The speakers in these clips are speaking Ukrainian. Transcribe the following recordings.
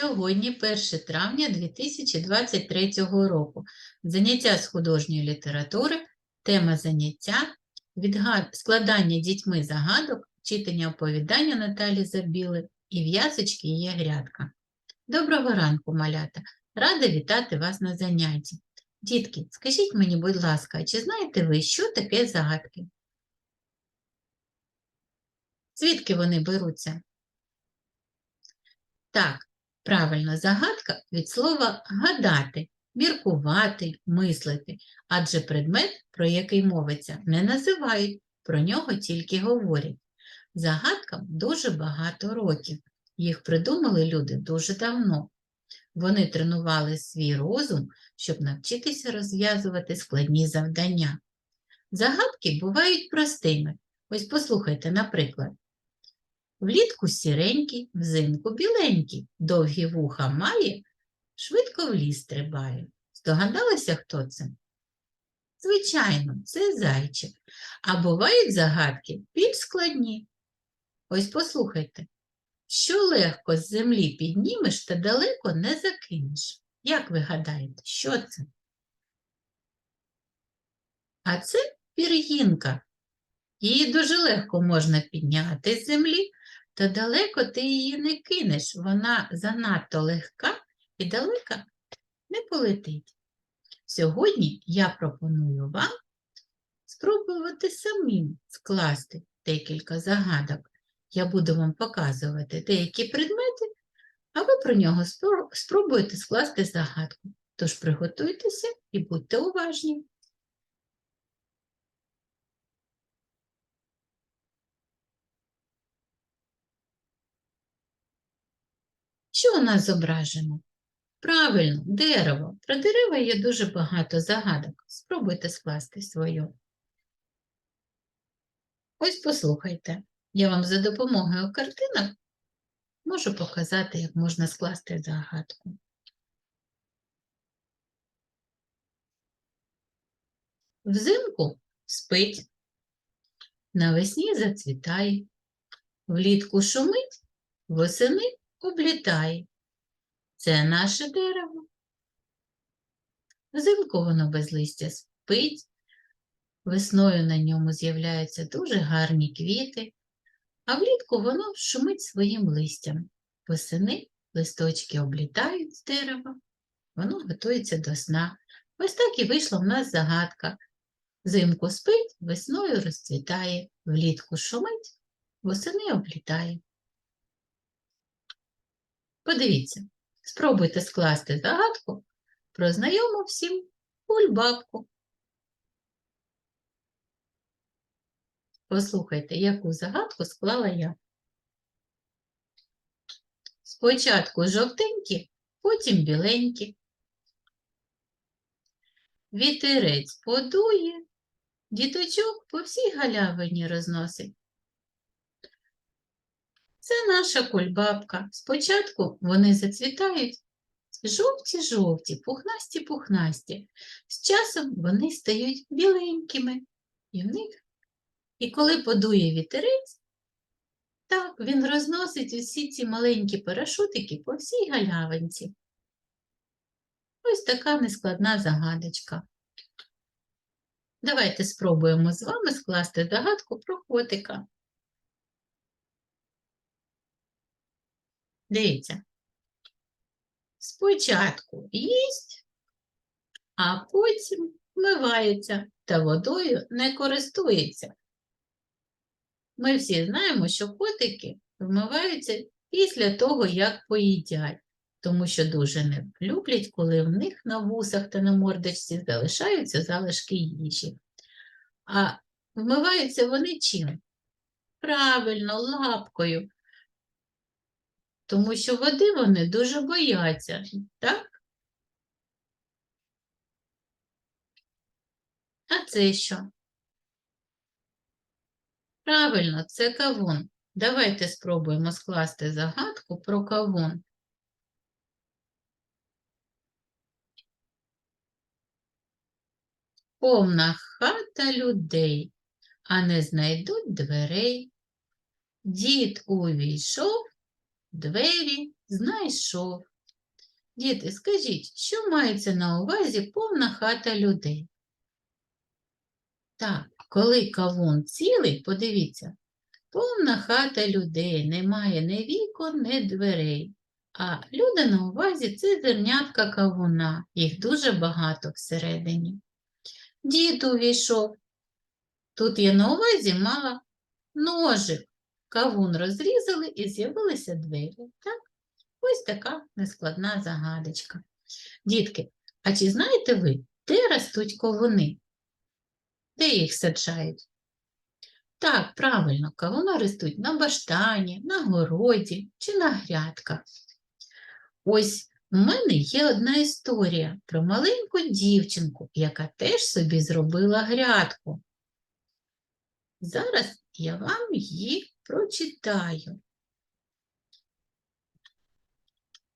Сьогодні 1 травня 2023 року. Заняття з художньої літератури, тема заняття, складання дітьми загадок, читання оповідання Наталі Забіли і в'язочки є грядка. Доброго ранку, малята! Рада вітати вас на занятті. Дітки, скажіть мені, будь ласка, чи знаєте ви, що таке загадки? Звідки вони беруться? Так, правильно, загадка від слова гадати, міркувати, мислити, адже предмет, про який мовиться, не називають, про нього тільки говорять. Загадкам дуже багато років. Їх придумали люди дуже давно. Вони тренували свій розум, щоб навчитися розв'язувати складні завдання. Загадки бувають простими. Ось послухайте, наприклад. Влітку сіренький, взимку біленький, довгі вуха має, швидко в ліс стрибає. Здогадалися, хто це? Звичайно, це зайчик. А бувають загадки більш складні. Ось послухайте, що легко з землі піднімеш та далеко не закинеш. Як ви гадаєте, що це? А це пір'їнка. Її дуже легко можна підняти з землі, та далеко ти її не кинеш, вона занадто легка і далеко не полетить. Сьогодні я пропоную вам спробувати самим скласти декілька загадок. Я буду вам показувати деякі предмети, а ви про нього спро- спробуєте скласти загадку. Тож приготуйтеся і будьте уважні. Що у нас зображено? Правильно, дерево. Про дерева є дуже багато загадок. Спробуйте скласти свою. Ось послухайте. Я вам за допомогою картинок можу показати, як можна скласти загадку. Взимку спить, навесні зацвітає, влітку шумить, восени облітає. Це наше дерево. Взимку воно без листя спить, весною на ньому з'являються дуже гарні квіти, а влітку воно шумить своїм листям. Восени листочки облітають з дерева, воно готується до сна. Ось так і вийшла в нас загадка. Взимку спить, весною розцвітає, влітку шумить, восени облітає. Подивіться, спробуйте скласти загадку про знайому всім кульбабку. Послухайте, яку загадку склала я. Спочатку жовтенькі, потім біленькі. Вітерець подує, діточок по всій галявині розносить. Це наша кульбабка. Спочатку вони зацвітають жовті-жовті, пухнасті-пухнасті. З часом вони стають біленькими. І в них, і коли подує вітерець, так, він розносить усі ці маленькі парашутики по всій галявинці. Ось така нескладна загадочка. Давайте спробуємо з вами скласти загадку про котика. Дивіться. Спочатку їсть, а потім вмивається та водою не користується. Ми всі знаємо, що котики вмиваються після того, як поїдять, тому що дуже не люблять, коли в них на вусах та на мордочці залишаються залишки їжі. А вмиваються вони чим? Правильно, лапкою тому що води вони дуже бояться, так? А це що? Правильно, це кавун. Давайте спробуємо скласти загадку про кавун. Повна хата людей, а не знайдуть дверей. Дід увійшов, двері знайшов. Діти, скажіть, що мається на увазі повна хата людей? Так, коли кавун цілий, подивіться, повна хата людей, немає ні вікон, ні дверей. А люди на увазі це зернятка кавуна, їх дуже багато всередині. Дід увійшов. Тут є на увазі мала ножик. Кавун розрізали і з'явилися двері. Так? Ось така нескладна загадочка. Дітки, а чи знаєте ви, де ростуть кавуни? Де їх саджають? Так, правильно, кавуни ростуть на баштані, на городі чи на грядках. Ось у мене є одна історія про маленьку дівчинку, яка теж собі зробила грядку. Зараз я вам її прочитаю.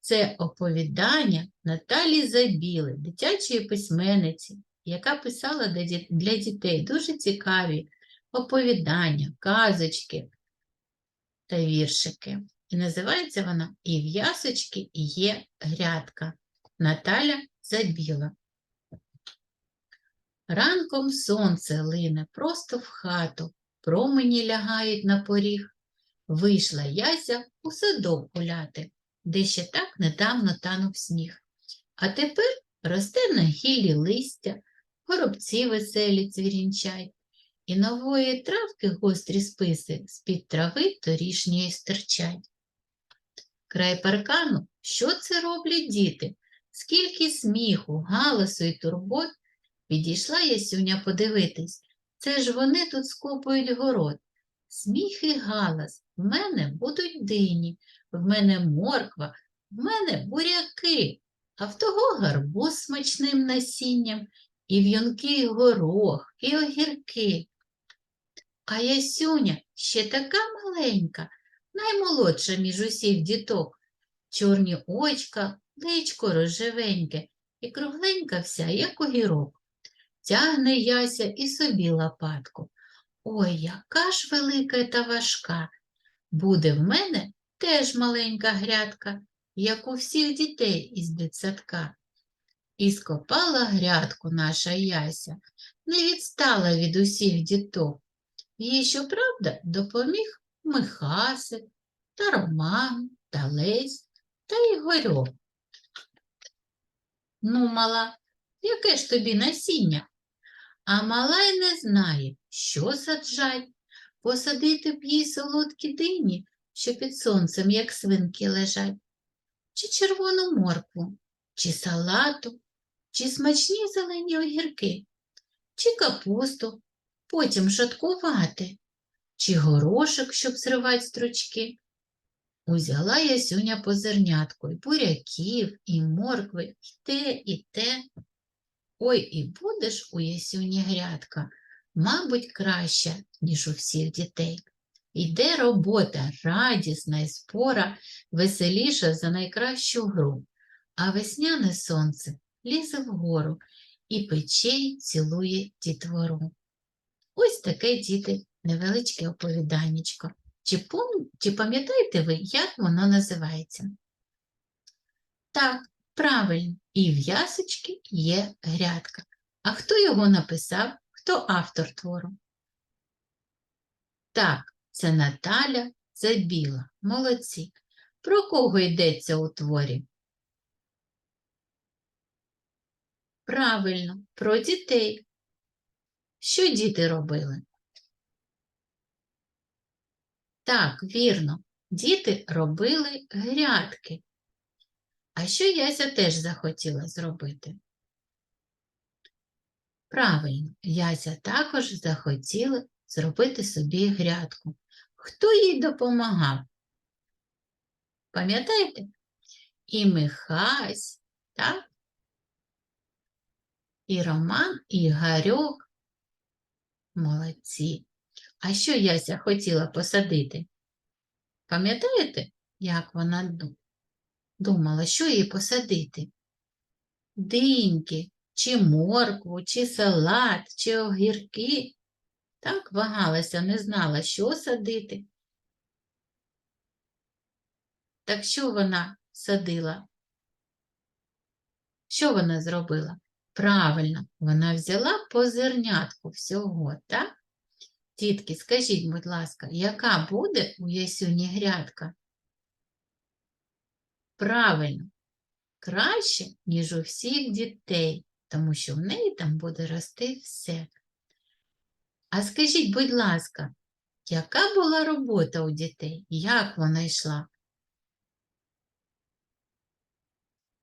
Це оповідання Наталі Забіли, дитячої письменниці, яка писала для дітей дуже цікаві оповідання, казочки та віршики. І називається вона І в'ясочки є грядка. Наталя Забіла. Ранком сонце лине просто в хату, промені лягають на поріг. Вийшла Яся у садок гуляти, де ще так недавно танув сніг. А тепер росте на гіллі листя, горобці веселі цвірінчать, і нової травки гострі списи з-під трави торішньої стирчать. Край паркану, що це роблять діти? Скільки сміху, галасу і турбот Підійшла Ясюня подивитись. Це ж вони тут скопують город. Сміх і галас. В мене будуть дині, в мене морква, в мене буряки, а в того гарбуз смачним насінням, і в'юнкий горох, і огірки. А Ясюня ще така маленька, наймолодша між усіх діток. Чорні очка, личко рожевеньке і кругленька вся, як огірок. Тягне Яся і собі лопатку. Ой, яка ж велика та важка. Буде в мене теж маленька грядка, як у всіх дітей із дитсадка. І скопала грядку наша Яся, не відстала від усіх діток. Їй, щоправда, допоміг Михасик, та Роман, та Лесь, та Ігорьок. Ну, мала, яке ж тобі насіння? А мала й не знає, що саджать. Посадити б їй солодкі дині, що під сонцем, як свинки лежать, чи червону моркву, чи салату, чи смачні зелені огірки, чи капусту, потім шаткувати, чи горошок, щоб зривати стручки. Узяла Ясюня по зернятку і буряків, і моркви, і те, і те. Ой, і будеш у Ясюні грядка, мабуть, краща, ніж у всіх дітей. Йде робота радісна і спора, веселіша за найкращу гру, а весняне сонце лізе вгору і печей цілує дітвору. Ось таке, діти, невеличке оповіданнячко. Чи, пом... Чи пам'ятаєте ви, як воно називається? Так, правильно, і в ясочки є грядка. А хто його написав? Хто автор твору? Так, це Наталя Забіла. Молодці. Про кого йдеться у творі? Правильно, про дітей. Що діти робили? Так, вірно, діти робили грядки. А що Яся теж захотіла зробити? Правильно, Яся також захотіла зробити собі грядку. Хто їй допомагав? Пам'ятаєте? І Михась, так? І Роман, і Гарьок. Молодці. А що Яся хотіла посадити? Пам'ятаєте, як вона ду- думала, що їй посадити? Диньки, чи моркву, чи салат, чи огірки. Так вагалася, не знала, що садити. Так що вона садила. Що вона зробила? Правильно, вона взяла по зернятку всього, так? Дітки, скажіть, будь ласка, яка буде у Ясюні грядка? Правильно, краще, ніж у всіх дітей, тому що в неї там буде рости все. А скажіть, будь ласка, яка була робота у дітей? Як вона йшла?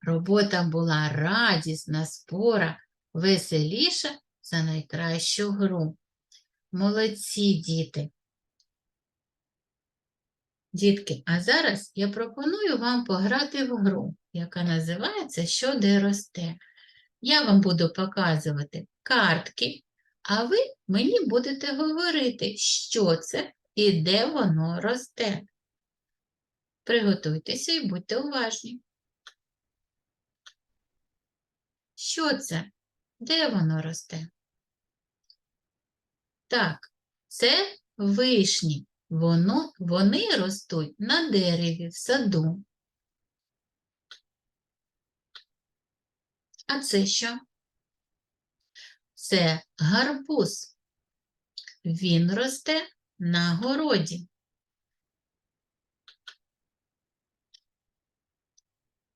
Робота була радісна, спора, веселіша за найкращу гру. Молодці діти. Дітки, а зараз я пропоную вам пограти в гру, яка називається Що де росте. Я вам буду показувати картки, а ви мені будете говорити, що це і де воно росте. Приготуйтеся і будьте уважні. Що це? Де воно росте? Так, це вишні. Воно, вони ростуть на дереві в саду. А це що? Це гарбуз. Він росте на городі.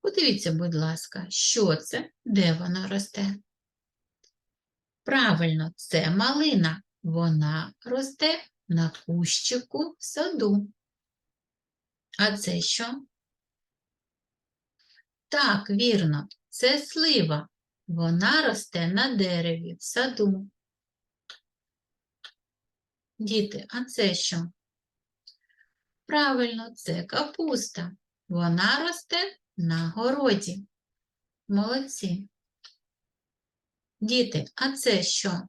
Подивіться, будь ласка, що це, де воно росте? Правильно, це малина. Вона росте на кущику в саду. А це що? Так, вірно, це слива. Вона росте на дереві в саду. Діти, а це що? Правильно, це капуста. Вона росте на городі. Молодці. Діти, а це що?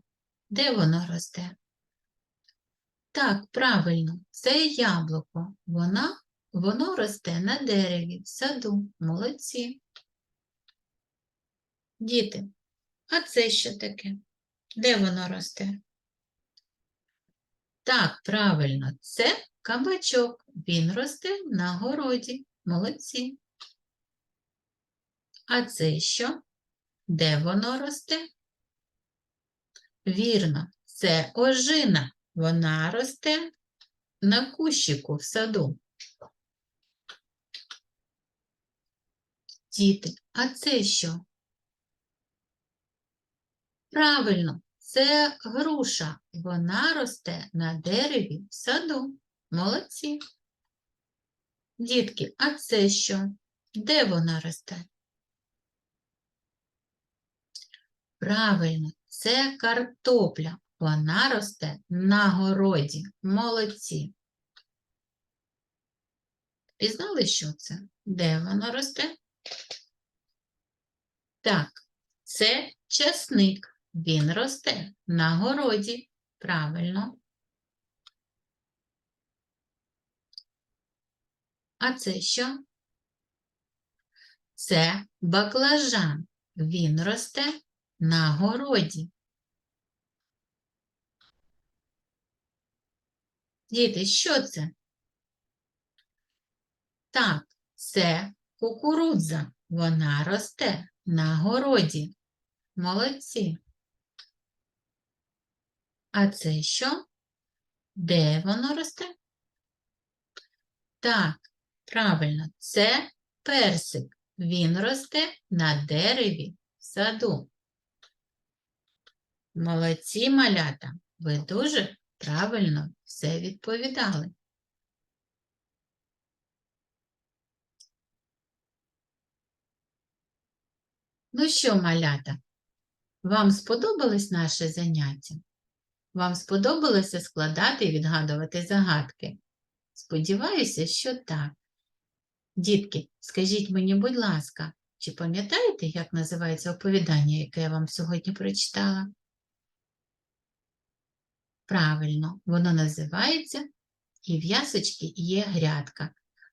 Де воно росте? Так, правильно, це яблуко. Вона, воно росте на дереві, в саду. Молодці. Діти, а це що таке? Де воно росте? Так, правильно, це кабачок. Він росте на городі. Молодці. А це що? Де воно росте? Вірно, це ожина. Вона росте на кущику в саду. Діти, а це що? Правильно, це груша. Вона росте на дереві в саду. Молодці. Дітки, а це що? Де вона росте? Правильно, це картопля. Вона росте на городі. Молодці. Пізнали, що це? Де воно росте? Так, це часник. Він росте на городі. Правильно. А це що? Це баклажан. Він росте на городі. Діти, що це? Так, це кукурудза. Вона росте на городі. Молодці. А це що? Де воно росте? Так, правильно, це персик. Він росте на дереві в саду. Молодці малята, ви дуже правильно все відповідали. Ну що, малята, вам сподобалось наше заняття? Вам сподобалося складати і відгадувати загадки? Сподіваюся, що так. Дітки, скажіть мені, будь ласка, чи пам'ятаєте, як називається оповідання, яке я вам сьогодні прочитала? Правильно, воно називається І в ясочки є грядка.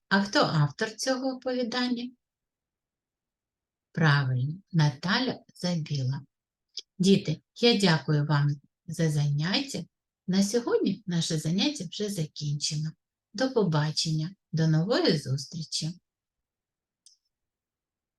А хто автор цього оповідання? Правильно, Наталя Забіла. Діти, я дякую вам за заняття. На сьогодні наше заняття вже закінчено. До побачення, до нової зустрічі!